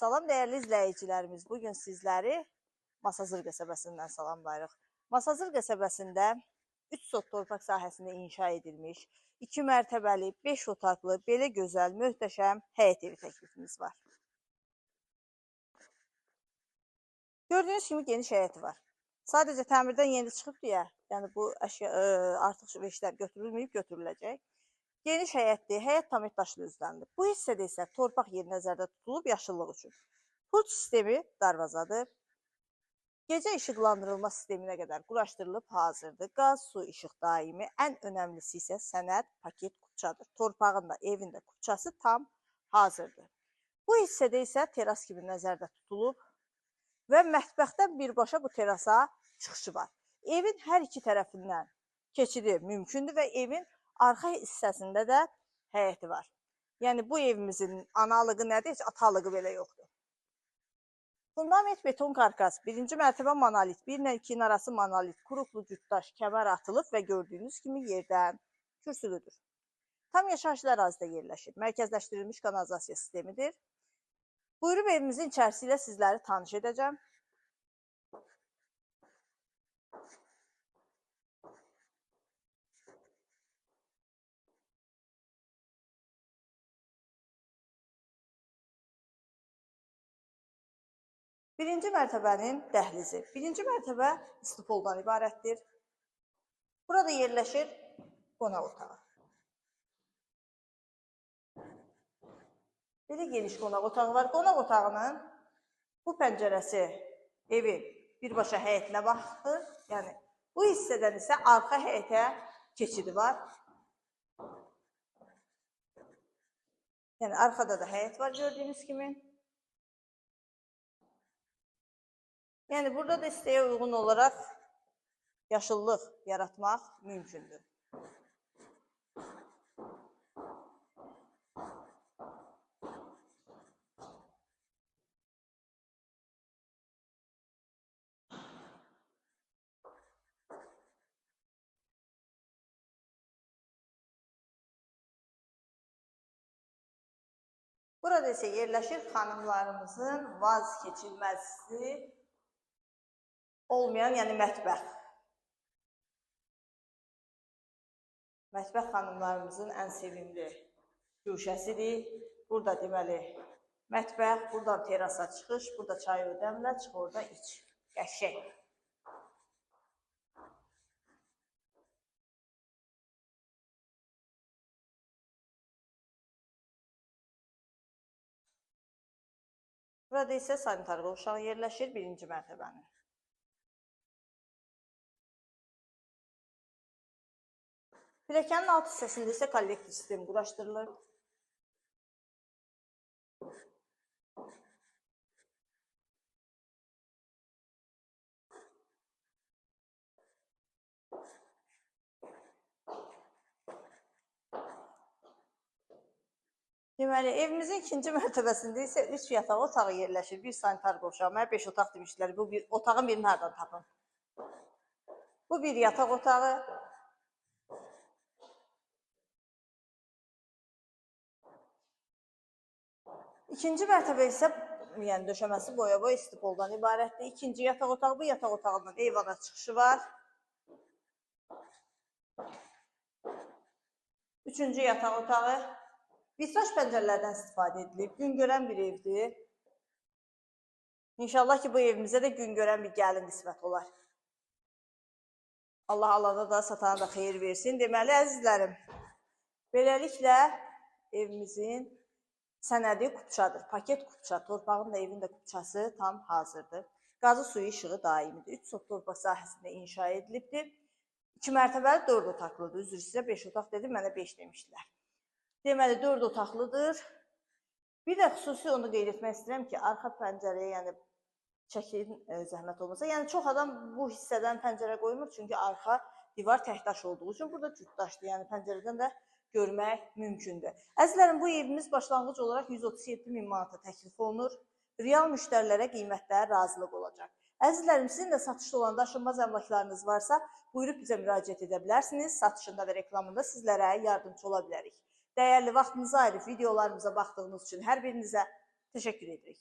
Salam dəyərli izləyicilərimiz. Bu gün sizləri Masazır qəsəbəsindən salamlayırıq. Masazır qəsəbəsində 3 sot torpaq sahəsində inşa edilmiş, 2 mərtəbəli, 5 otaqlı, belə gözəl, möhtəşəm həyət evi təklifimiz var. Gördüyünüz kimi geniş həyəti var. Sadəcə təmirdən yeni çıxıb deyə, yəni bu əşya ə, artıq veşlər götürülməyib, götürüləcək. Geniş həyətdir, həyət tam daşlı üzləndir. Bu hissədə isə torpaq yeri nəzərdə tutulub yaşıllıq üçün. Pul sistemi darvazadır. Gecə işıqlandırılma sisteminə qədər quraşdırılıb hazırdır. Qaz, su, işıq daimi. Ən önəmlisi isə sənəd paket kupçadır. Torpağın da, evin də kupçası tam hazırdır. Bu hissədə isə teras kimi nəzərdə tutulub və mətbəxdən birbaşa bu terasa çıxışı var. Evin hər iki tərəfindən keçidi mümkündür və evin arxa hissəsində də həyəti var. Yəni bu evimizin analığı nədir? Heç atalığı belə yoxdur. Fundament beton karkas, birinci mərtəbə monolit, bir ilə ikin arası monolit, kuruqlu cütdaş, kəmər atılıb və gördüyünüz kimi yerdən kürsülüdür. Tam yaşayışlı ərazidə yerləşir. Mərkəzləşdirilmiş kanalizasiya sistemidir. Buyurub evimizin içərisi ilə sizləri tanış edəcəm. Birinci mərtəbənin dəhlizi. Birinci mərtəbə istipoldan ibarətdir. Burada yerləşir qonaq otağı. Belə geniş qonaq otağı var. Qonaq otağının bu pəncərəsi evin birbaşa həyətinə baxır. Yəni bu hissədən isə arxa həyətə keçidi var. Yəni arxada da həyət var gördüyünüz kimi. Yəni burada da isteğe uyğun olaraq yaşıllıq yaratmaq mümkündür. Burada isə yerləşir xanımlarımızın vazgeçilməzsi olmayan, yəni mətbəx. Mətbəx xanımlarımızın ən sevimli güşəsidir. Burada deməli mətbəx, buradan terasa çıxış, burada çay ödəmlə, çıx orada iç. Qəşəng. Burada isə sanitar qovşağı yerləşir birinci mərtəbənin. Pilləkənin alt hissəsində isə kollektiv sistem quraşdırılır. Deməli, evimizin ikinci mərtəbəsində isə 3 yataq otağı yerləşir. Bir sanitar qovşağı, mənə 5 otaq demişdilər. Bu bir otağın birini hardan tapım? Bu bir yataq otağı, İkinci mərtəbə isə yəni döşəməsi boya-boya istipoldan ibarətdir. İkinci yataq otağı, bu yataq otağından eyvana çıxışı var. Üçüncü yataq otağı. Vitraş pəncərələrdən istifadə edilib. Gün görən bir evdir. İnşallah ki, bu evimizə də gün görən bir gəlin qismət olar. Allah alana da, satana da xeyir versin. Deməli, əzizlərim, beləliklə evimizin Sənədi kupçadır. Paket kupça, torpağın da evin də kupçası tam hazırdır. Qazı suyu işığı daimidir. 3 sot torpaq sahəsində inşa edilibdir. 2 mərtəbəli 4 otaqlıdır. Üzr sizə 5 otaq dedim, mənə 5 demişdilər. Deməli 4 otaqlıdır. Bir də xüsusi onu qeyd etmək istəyirəm ki, arxa pəncərəyə, yəni çəkin e, zəhmət olmasa, yəni çox adam bu hissədən pəncərə qoymur, çünki arxa divar təkdaş olduğu üçün burada cütdaşdır. Yəni pəncərədən də görmək mümkündür. Əzizlərim, bu evimiz başlanğıc olaraq 137 min manata təklif olunur. Real müştərilərə qiymətdə razılıq olacaq. Əzizlərim, sizin də satışda olan daşınmaz əmlaklarınız varsa, buyurub bizə müraciət edə bilərsiniz. Satışında və reklamında sizlərə yardımcı ola bilərik. Dəyərli vaxtınızı ayırıb videolarımıza baxdığınız üçün hər birinizə təşəkkür edirik.